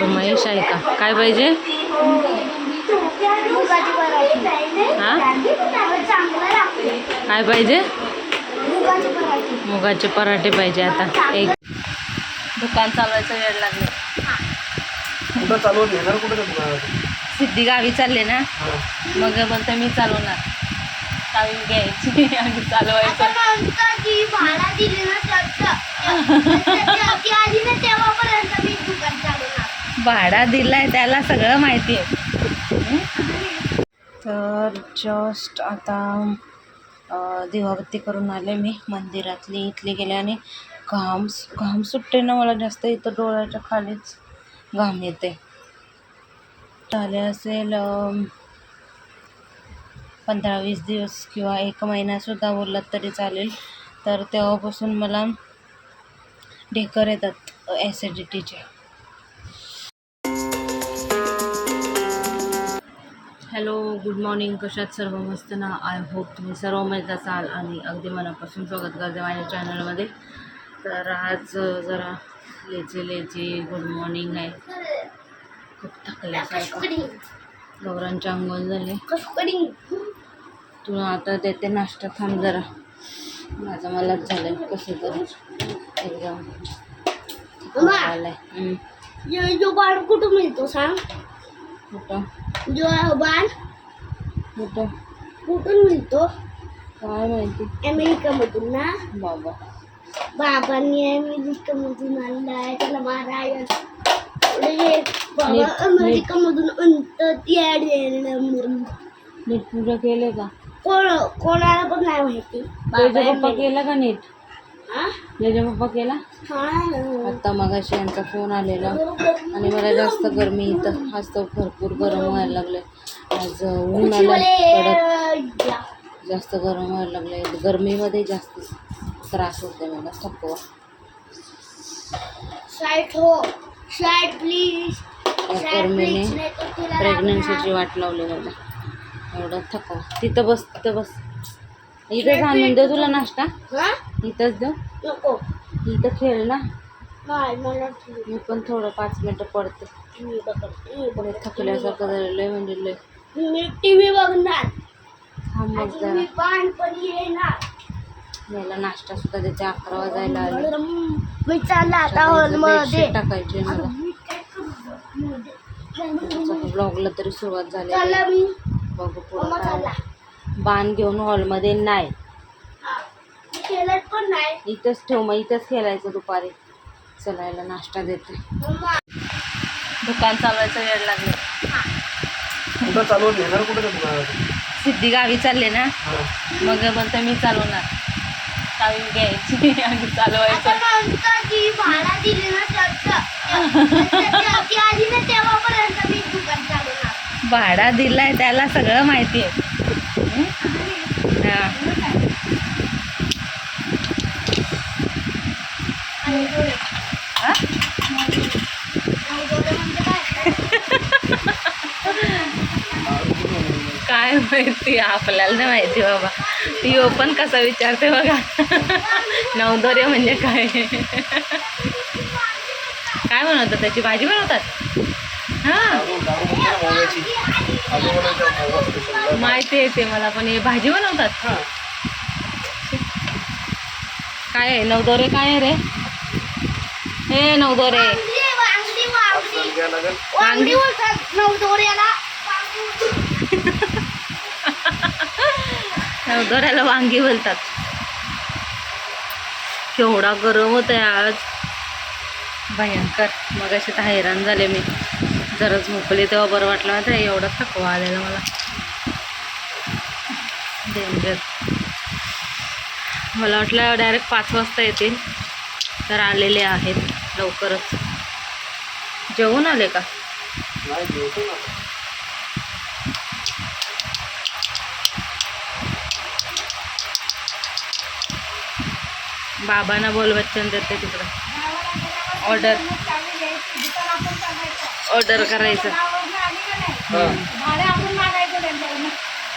फरमाईश आहे का? काय पाहिजे? मुगाची पराठी हा? काय पाहिजे? मुगाची पराठी. मुगाचे पराठे पाहिजे आता. एक. दुकान चालवायचं वेळ लागले. सिद्धी गावी चालले ना? मग म्हणते मी चालवणार. चावी घ्यायची. आणि चालवायचं आता नंतर जी भाडा दिली ना त्याचं ती आली ना तेव्हापर्यंत मी दुकान चालवणार भाडा दिलाय त्याला सगळं माहिती आहे. तर जस्ट आता दिवाबत्ती करून आले मी मंदिरातली इथली गेले आणि घाम घाम सुटते ना मला जास्त इथं डोळ्याच्या खालीच घाम येते. झाले असेल पंधरा वीस दिवस किंवा एक महिनासुद्धा बोललात तरी चालेल. तर तेव्हापासून मला ढेकर येतात ॲसिडिटीचे हॅलो गुड मॉर्निंग. कशात सर्व मस्त ना? आय होप तुम्ही सर्व मजेत असाल आणि अगदी मनापासून स्वागत करते माझ्या चॅनलमध्ये तर आज जरा लेचे लेचे गुड मॉर्निंग आहे. खूप थकल्यासारखं गौरांचे अंघोळ झाले. तुला आता देते नाश्ता थांब जरा. माझं मलाच झालं कसं तरी. एकदम कुठं मिळतो सांग? कुठं? जो बाण कुठं? कुठून मिळतो? काय माहिती? अमेरिकामधून ना? बाबा. बाबांनी अमेरिकामधून आणलाय त्याला मारायला पुढे बाबा नीट- अमेरिकामधून आणतं ती आणलं. नीट पूजा केले का? कोण कोणाला पण नाही माहिती. त्याचा बाबा केला का नीट? त्याचा पप्पा केला? हा. आत्ता मगाशी यांचा फोन आलेला. आणि मला जास्त गरमी इथं. आज तर भरपूर गरम व्हायला लागले आज ऊन आलं कडक. जास्त गरम व्हायला लागले गरमीमध्ये जास्त त्रास होते मला. थकवा. हो. गरमीने प्रेग्नन्सीची वाट लावली मला. एवढा थकवा. तिथं बस तिथं बस. इथंच आणून देऊ तुला नाश्ता. इथंच देऊ इथं खेळ ना. मला. मी पण थोडं पाच मिनटं पडते. थकल्यासारखं झालं लय म्हणजे लय. मी टीव्ही बघणार. थांब मग अजून मी जरा बाणपणी येणार. याला नाश्ता सुद्धा देते अकरा वाजायला आले. मी चालला आता हॉलमध्ये. टाकायची मला? ब्लॉगला तरी सुरुवात झाली बघू पुढं बाण घेऊन हॉलमध्ये नाही. हा. मी खेळत पण नाही. इथंच ठेव मग इथंच खेळायचं दुपारी. चला याला नाश्ता देते. दुकान चालवायचं वेळ लागले. कुठं चालवत येणार कुठं का तुम्हाला सिद्धी गावी चालले ना? मग म्हणते मी चालवणार. चावी घ्यायची आणि चालवायचं. भाडा दिली ना त्याचं ती आली ना तेव्हापर्यंत मी दुकान चालवणार. भाडा दिलाय त्याला सगळं माहिती आहे? काय माहिती आपल्याला नाही माहिती बाबा. ती ओपन कसा विचारते बघा. नवदोरे म्हणजे काय? काय बनवतात त्याची? भाजी बनवतात? हां. माहिती आहे ते मला पण हे भाजी बनवतात? काय आहे? नवदोरे काय आहे रे? हे नवदोरे. नवदोऱ्याला. वांगी बोलतात. केवढा गरम होत आहे आज. भयंकर. मग असे तर हैराण झाले मी. जरा झोपले तेव्हा बरं वाटलं मात्र एवढा थकवा आलेला मला. डेंजर मला वाटलं डायरेक्ट पाच वाजता येतील तर आलेले आहेत लवकरच. जेवून आले का? बाबांना बोल बच्चन देते तिकडं. ऑर्डर ऑर्डर करायचं. हा.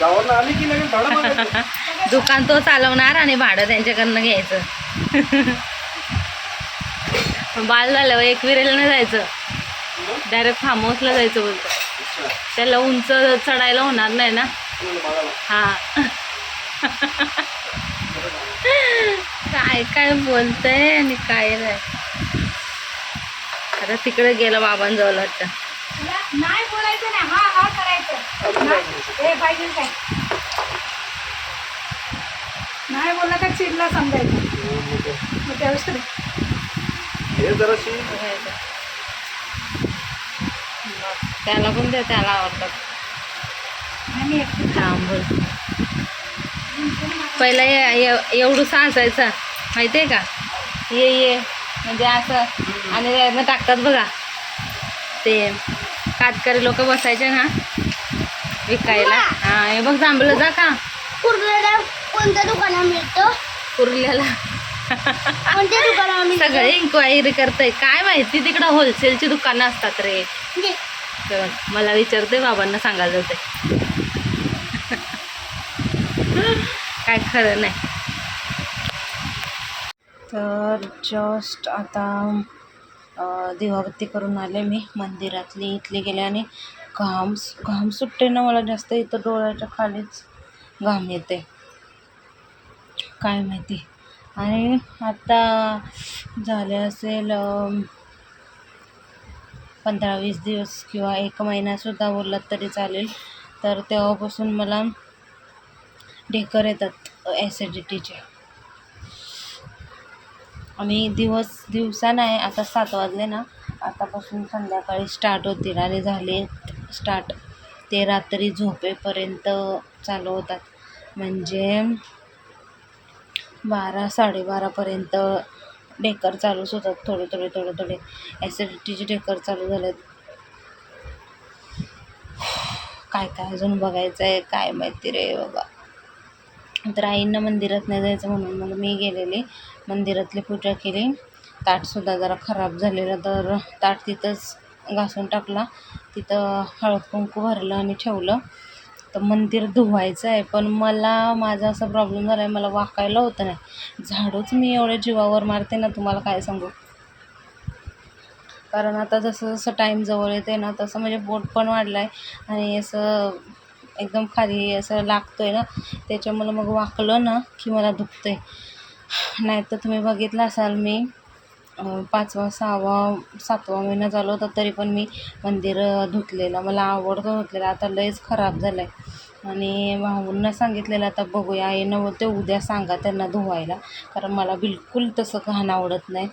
दुकान तो चालवणार आणि भाडं त्यांच्याकडनं घ्यायचं. बाल झालं एक विरेल जायचं. डायरेक्ट फार्म हाऊसला जायचं बोलतो. त्याला उंच चढायला होणार नाही ना. हा. काय काय बोलतय आणि काय नाही. आता तिकडे गेला बाबांजवळ वाटतं नाही बोलायचं नाही. हा हा करायचं? हे पाहिजे काय नाही बोलला का चिडला समजायचं. हं, मग त्यावेळेस तरी. त्याला पण दे त्याला आवडतात आणि थांबून पहिला एवढूसा असायचा माहिती आहे का? ये ये. म्हणजे असं. आणि त्यातनं टाकतात बघा. ते कातकरी लोक बसायचे ना. विकायला. हा हे बघ जांभळं जा का? कुर्ल्याला कोणत्या दुकानात मिळतं? कुर्ल्याला कोणत्या दुकानात सगळे इन्क्वायरी करतंय. काय माहिती तिकडं होलसेलची दुकानं असतात रे. तर मला विचारते बाबांना सांगायला जाते काय खरं नाही. तर जस्ट आता अं, दिवाबत्ती करून आले मी मंदिरातली. इथली गेले आणि घाम घाम सुटते ना मला जास्त. इथं डोळ्याच्या खालीच घाम येते. काय माहिती. आणि आता झाले असेल पंधरा वीस दिवस किंवा एक महिनासुद्धा बोललात तरी चालेल. तर तेव्हापासून मला ढेकर येतात ॲसिडिटीचे आणि दिवस दिवसा नाही आता सात वाजले ना. आतापासून संध्याकाळी स्टार्ट होतील. आणि झाले स्टार्ट ते रात्री झोपेपर्यंत चालू होतात. म्हणजे बारा साडेबारापर्यंत ढेकर चालूच होतात. थोडे थोडे थोडे थोडे. ॲसिडिटीचे ढेकर चालू झालेत. काय काय अजून बघायचं आहे काय माहिती रे बाबा. तर आईंना मंदिरात नाही जायचं म्हणून मग मी गेलेले. मंदिरातली पूजा केली. ताटसुद्धा जरा खराब झालेलं तर ताट तिथंच घासून टाकला. तिथं हळद कुंकू भरलं आणि ठेवलं. तर मंदिर धुवायचं आहे पण मला माझा असा प्रॉब्लेम झाला आहे मला वाकायला होतं नाही. झाडूच मी एवढ्या जीवावर मारते ना तुम्हाला काय सांगू? कारण आता जसं जसं टाईम जवळ येते ना तसं म्हणजे पोट पण वाढलं आहे आणि असं एकदम खाली असं लागतो आहे ना त्याच्यामुळं मग वाकलं ना की मला दुखतं आहे नाही तर तुम्ही बघितलं असाल मी पाचवा सहावा सातवा महिना चालू होता तरी पण मी मंदिर धुतलेलं. मला आवडतं धुतलेलं. आता लयच खराब झालं आहे आणि भाऊंना सांगितलेलं आता बघूया आईनं बोलते उद्या सांगा त्यांना धुवायला. कारण मला बिलकुल तसं घाण आवडत नाही.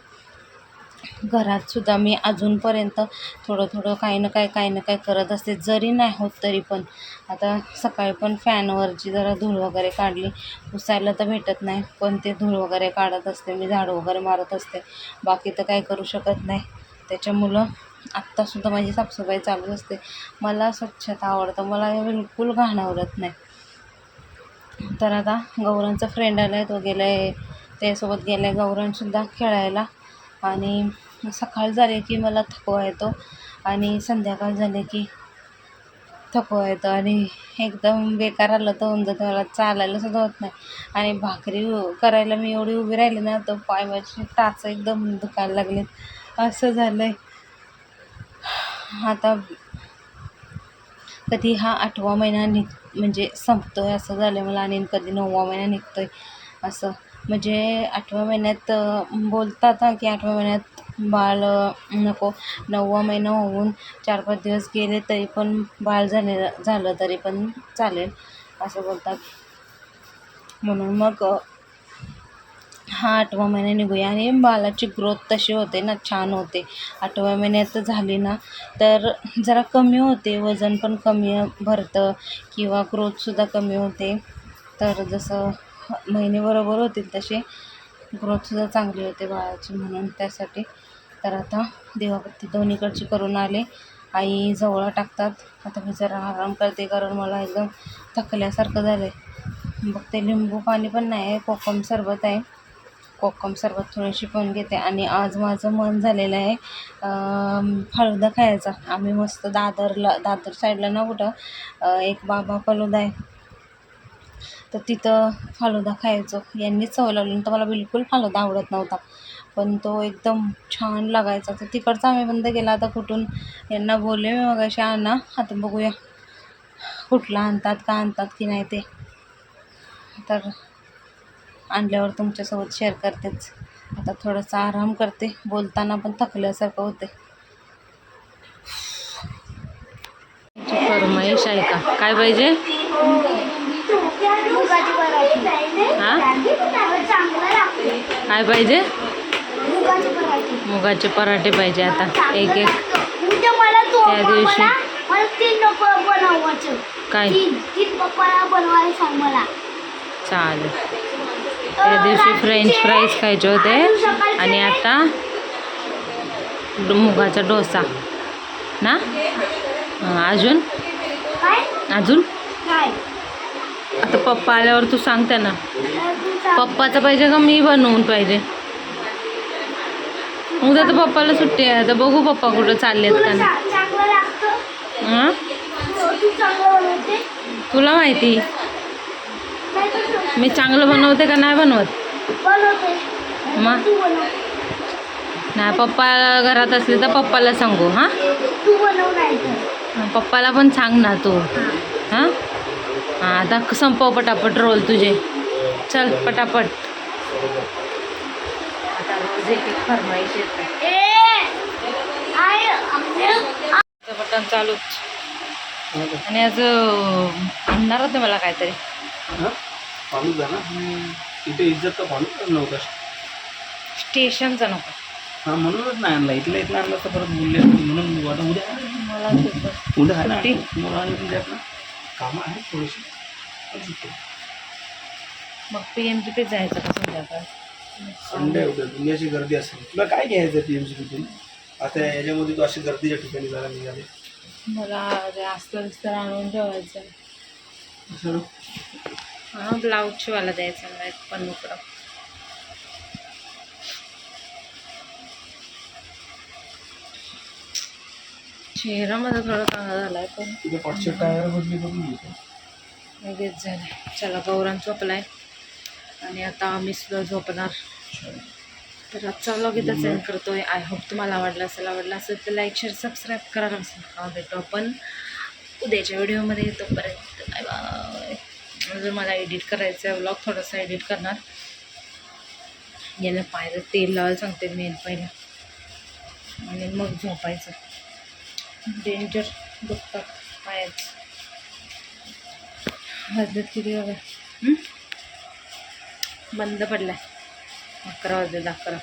घरातसुद्धा मी अजूनपर्यंत थोडं थोडं काही ना काय काही ना काय करत असते. जरी नाही होत तरी पण. आता सकाळी पण फॅनवरची जरा धूळ वगैरे काढली. पुसायला तर भेटत नाही पण ते धूळ वगैरे काढत असते. मी झाडू वगैरे मारत असते. बाकी तर काय करू शकत नाही. त्याच्यामुळं आत्तासुद्धा माझी साफसफाई चालू असते. मला स्वच्छता आवडतं. मला बिलकुल घाण आवडत नाही. तर आता गौरांचा फ्रेंड आला आहे तो गेला आहे त्यासोबत गेला. आहे गौरांसुद्धा खेळायला. आणि सकाळ झाले की मला थकवा येतो आणि संध्याकाळ झाले की थकवा येतो आणि एकदम बेकार आलं तर होऊन जातं मला चालायला सुद्धा होत नाही. आणि भाकरी करायला मी एवढी उभी राहिली ना तर पाय माझे टाच एकदम दुखायला लागले असं झालं आहे आता कधी हा आठवा महिना निघ म्हणजे संपतो आहे असं झालं मला आणि कधी नववा महिना निघतो आहे असं. म्हणजे आठव्या महिन्यात बोलतात हा की आठव्या महिन्यात बाळ नको नववा महिना होऊन चार पाच दिवस गेले तरी पण बाळ झाले झालं तरी पण चालेल असं बोलतात. म्हणून मग हा आठवा महिना निघूया. आणि बाळाची ग्रोथ तशी होते ना छान होते. आठव्या महिन्यात झाली ना तर जरा कमी होते वजन पण कमी भरतं किंवा ग्रोथसुद्धा कमी होते. तर जसं महिने बरोबर होतील तसे. ग्रोथसुद्धा चांगली होते बाळाची म्हणून त्यासाठी. तर आता देवाभक्ती दोन्हीकडची करून आले. आई जवळ टाकतात. आता मी जरा आराम करते कारण मला एकदम थकल्यासारखं झालं आहे बघते लिंबू पाणी पण नाही आहे. कोकम सरबत आहे. कोकम सरबत थोडीशी पण घेते. आणि आज माझं मन झालेलं आहे अं, फालुदा खायचा. आम्ही मस्त दादरला दादर साईडला ना कुठं एक बाबा फालुदा आहे. तर तिथं फालुदा खायचो. यांनीच सवय लावली तर मला बिलकुल फालुदा आवडत नव्हता. पण तो एकदम छान लागायचा. तर तिकडचा आम्ही बंद केला. आता कुठून यांना बोलले मी मग अशा आणा आता बघूया. कुठला आणतात का आणतात की नाही ते. तर आणल्यावर तुमच्यासोबत शेअर करतेच. आता थोडंसं आराम करते. बोलताना पण थकल्यासारखं होते. फरमाईश आहे का? काय पाहिजे मुगाची पराठी हा चांगलं लागते काय पाहिजे? मुगाची पराठी. मुगाचे पराठे पाहिजे आता. एक एक त्या दिवशी- काय? चालेल. त्या दिवशी फ्रेंच फ्राईज खायचे होते. आणि आता मुगाचा डोसा. ना? अजून? अजून? काय? आता पप्पा आल्यावर तू सांग त्यांना. पप्पाचं पाहिजे का मी बनवून पाहिजे? उद्या तर पप्पाला सुट्टी आहे. आता बघू पप्पा कुठं चाललेत का हं? तुला माहिती. मी चांगलं बनवते का नाही बनवत? मग? नाही पप्पा घरात असले तर पप्पाला सांगू हां? पप्पाला पण सांग ना तू. हां? हां आता संपव पटापट रोल तुझे. चल पटापट. आता रोज एक एक फरमाईश बटन चालूच आणि आज अं, आणणार होते मला काहीतरी. हा? इथे इज्जत नव्हता. स्टेशनचा नको. हा म्हणूनच नाही आणला. इथल्या इथलं आणलं तर परत बोलले. म्हणून आता उद्या आहे ना. मला सुद्धा उद्या कामं आहेत थोडीशी. पण सुट्टी. मग पी एम जी पीत जायचं का संध्याकाळ? संडे उद्या दुनियाची गर्दी असेल. तुला काय घ्यायचं पी एम सी तिथून आता याच्यामध्ये तू अशी गर्दीच्या ठिकाणी जायला निघाले. मला ते असतं तर आणून ठेवायचं? हा ब्लाऊज शिवायला द्यायचा मला एक पन्नुकडं चेहरा माझा थोडा चांगला झाला आहे पण टायर बदली करून लगेच झालं. चला गौरान झोपलाय. आणि आता आम्ही सुद्धा झोपणार. तर आजचा व्लॉग इथं सेंड करतोय. आय होप तुम्हाला आवडला असेल आवडला असेल तर लाईक शेअर सबस्क्राईब करा नसेल का भेटू आपण उद्याच्या व्हिडिओमध्ये तोपर्यंत बाय बाय अजून मला एडिट करायचं आहे. व्लॉग थोडासा एडिट करणार. याला पायला तेल लावायला सांगते मेन पहिला. आणि मग झोपायचं. डेंजर दुखतात पायात. वाजत किती बघा बंद पडला अकरा वाजले अकरा.